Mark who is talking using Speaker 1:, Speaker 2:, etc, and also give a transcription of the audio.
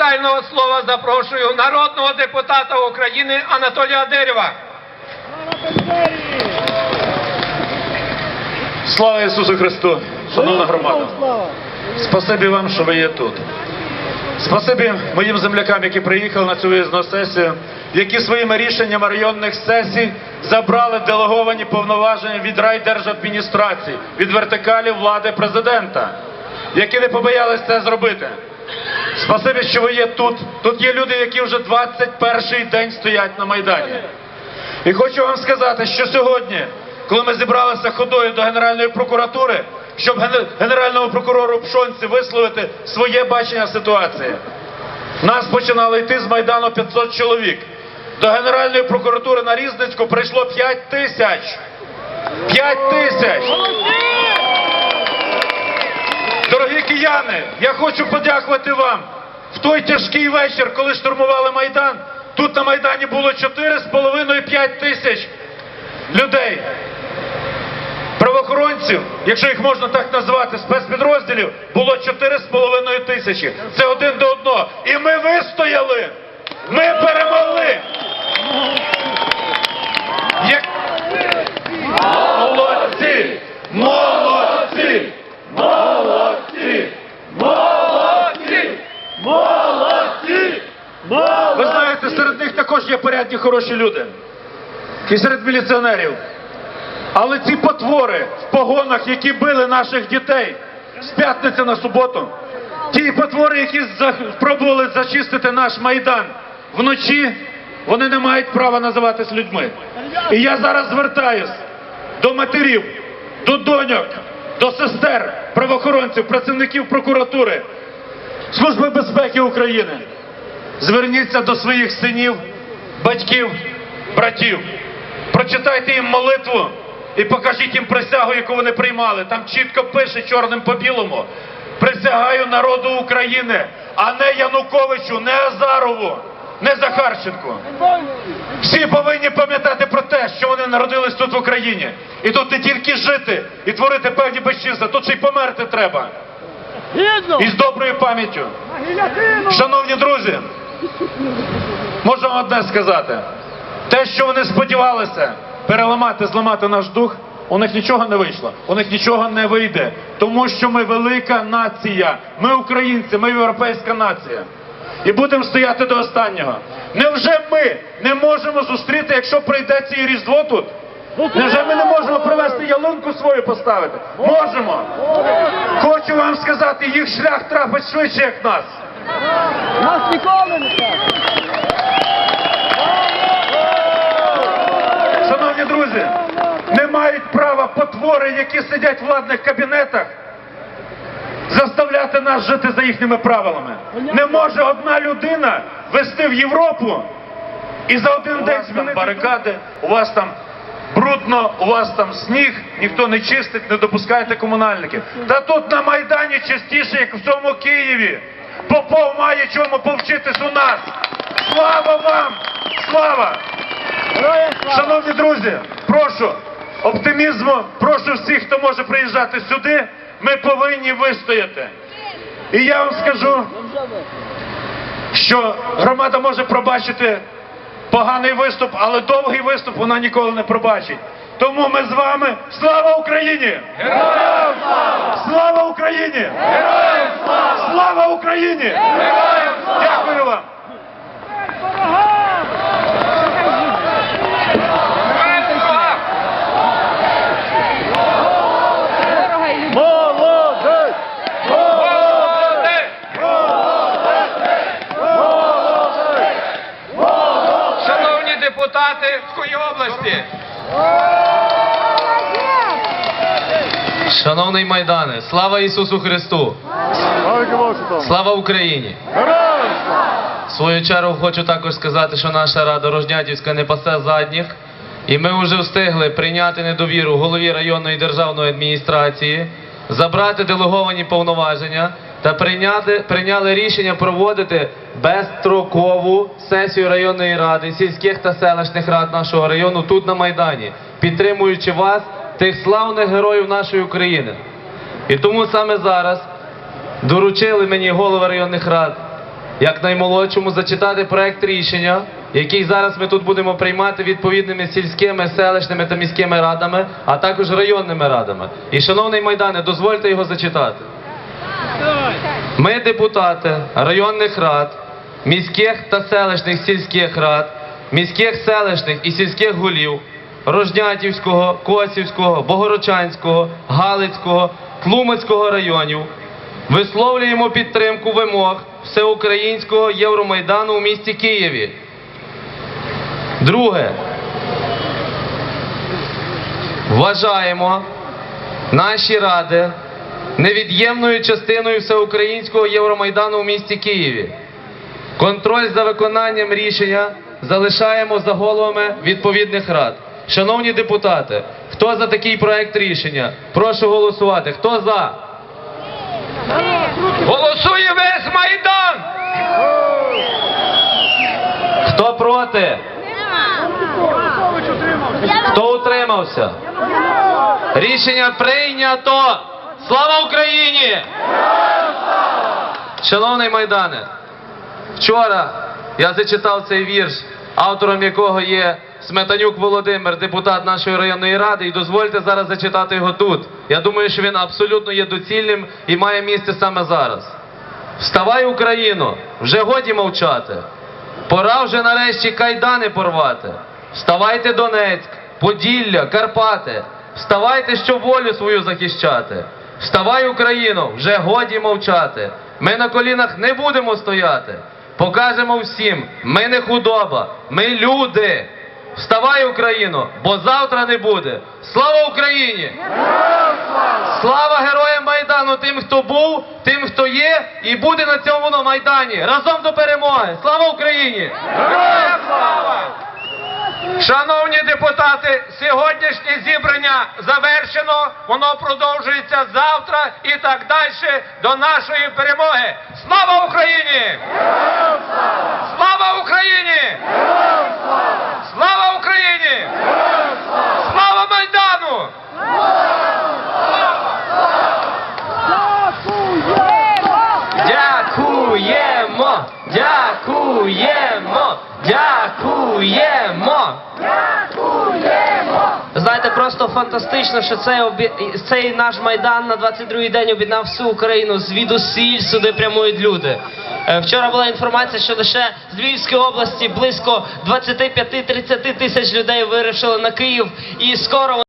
Speaker 1: вітального слова запрошую народного депутата України Анатолія Дерева.
Speaker 2: Слава Ісусу Христу! Шановна громада! Спасибі вам, що ви є тут. Спасибі моїм землякам, які приїхали на цю виїзну сесію, які своїми рішеннями районних сесій забрали делеговані повноваження від райдержадміністрації, від вертикалі влади президента, які не побоялись це зробити. Спасибі, що ви є тут. Тут є люди, які вже 21 день стоять на Майдані. І хочу вам сказати, що сьогодні, коли ми зібралися ходою до Генеральної прокуратури, щоб генеральному прокурору Пшонці висловити своє бачення ситуації, нас починало йти з Майдану 500 чоловік. До Генеральної прокуратури на Різницьку прийшло 5 тисяч. 5 тисяч! Кияни, я хочу подякувати вам. В той тяжкий вечір, коли штурмували Майдан, тут на Майдані було 4,5-5 тисяч людей. Правоохоронців, якщо їх можна так назвати, спецпідрозділів, було 4,5 тисячі. Це один до одного. І ми вистояли! Ми перемогли! Як... Молодці! Молодці! Молодці! Молодці! Молодці! Ви знаєте, серед них також є порядні хороші люди. І серед міліціонерів. Але ці потвори в погонах, які били наших дітей з п'ятниці на суботу, ті потвори, які спробували зачистити наш майдан вночі, вони не мають права називатись людьми. І я зараз звертаюсь до матерів, до доньок, до сестер, правоохоронців, працівників прокуратури, Служби безпеки України. Зверніться до своїх синів, батьків, братів. Прочитайте їм молитву і покажіть їм присягу, яку вони приймали. Там чітко пише чорним по білому. Присягаю народу України, а не Януковичу, не Азарову, не Захарченку. Всі повинні пам'ятати про те, що вони народились тут в Україні. І тут не тільки жити і творити певні безчинства, тут ще й померти треба. І з доброю пам'яттю. Шановні друзі, можу вам одне сказати. Те, що вони сподівалися переламати, зламати наш дух, у них нічого не вийшло, у них нічого не вийде. Тому що ми велика нація. Ми українці, ми європейська нація. І будемо стояти до останнього. Невже ми не можемо зустріти, якщо прийде це Різдво тут? Невже ми не можемо привезти ялинку свою поставити? Можемо. Хочу вам сказати, їх шлях трапить швидше, як нас.
Speaker 3: Нас ніколи не так.
Speaker 2: Шановні друзі, не мають права потвори, які сидять в владних кабінетах, заставляти нас жити за їхніми правилами. Не може одна людина вести в Європу і за один день змінити барикади. У вас там брудно, у вас там сніг, ніхто не чистить, не допускаєте комунальників. Та тут на Майдані частіше, як в цьому Києві. Попов має чому повчитись у нас. Слава вам! Слава! Шановні друзі, прошу оптимізму, прошу всіх, хто може приїжджати сюди. Ми повинні вистояти. І я вам скажу, що громада може пробачити поганий виступ, але довгий виступ вона ніколи не пробачить. Тому ми з вами слава Україні! Героям слава! Слава Україні! Героям слава! Слава Україні! Героям слава! Дякую вам!
Speaker 1: Шановні депутати Кої області,
Speaker 4: Шановний Майдане, слава Ісусу Христу! Слава Україні! В свою чергу хочу також сказати, що наша рада Рожнятівська не пасе задніх, і ми вже встигли прийняти недовіру голові районної державної адміністрації, забрати делеговані повноваження та прийняти, прийняли рішення проводити безстрокову сесію районної ради, сільських та селищних рад нашого району тут на Майдані, підтримуючи вас, тих славних героїв нашої України. І тому саме зараз доручили мені голови районних рад як наймолодшому зачитати проект рішення, який зараз ми тут будемо приймати відповідними сільськими, селищними та міськими радами, а також районними радами. І, шановний Майдане, дозвольте його зачитати. Ми, депутати районних рад, міських та селищних сільських рад, міських селищних і сільських голів Рожнятівського, Косівського, Богородчанського, Галицького, Тлумацького районів, висловлюємо підтримку вимог всеукраїнського Євромайдану у місті Києві. Друге. Вважаємо наші ради невід'ємною частиною всеукраїнського Євромайдану у місті Києві. Контроль за виконанням рішення залишаємо за головами відповідних рад. Шановні депутати, хто за такий проект рішення? Прошу голосувати. Хто за?
Speaker 1: Голосує весь Майдан!
Speaker 4: Хто проти? Хто утримався? Рішення прийнято! Слава Україні! Шановний Майдане, вчора я зачитав цей вірш, автором якого є Сметанюк Володимир, депутат нашої районної ради, і дозвольте зараз зачитати його тут. Я думаю, що він абсолютно є доцільним і має місце саме зараз. Вставай, Україно, вже годі мовчати. Пора вже нарешті кайдани порвати. Вставайте, Донецьк, Поділля, Карпати. Вставайте, щоб волю свою захищати. Вставай, Україно, вже годі мовчати. Ми на колінах не будемо стояти. Покажемо всім, ми не худоба, ми люди. Вставай, Україно, бо завтра не буде. Слава Україні! Слава героям Майдану, тим, хто був, тим, хто є, і буде на цьому Майдані. Разом до перемоги! Слава Україні!
Speaker 1: Героям слава! Шановні депутати, сьогоднішнє зібрання завершено, воно продовжується завтра і так далі до нашої перемоги. Слава Україні! Слава Україні! Слава Україні! Слава Майдану!
Speaker 4: Дякуємо! Дякуємо! Дякуємо!
Speaker 5: Просто фантастично, що цей, обі... цей наш майдан на 22-й день об'єднав всю Україну. Звідусіль сюди прямують люди. Е, Вчора була інформація, що лише з Львівської області близько 25-30 тисяч людей вирішили на Київ, і скоро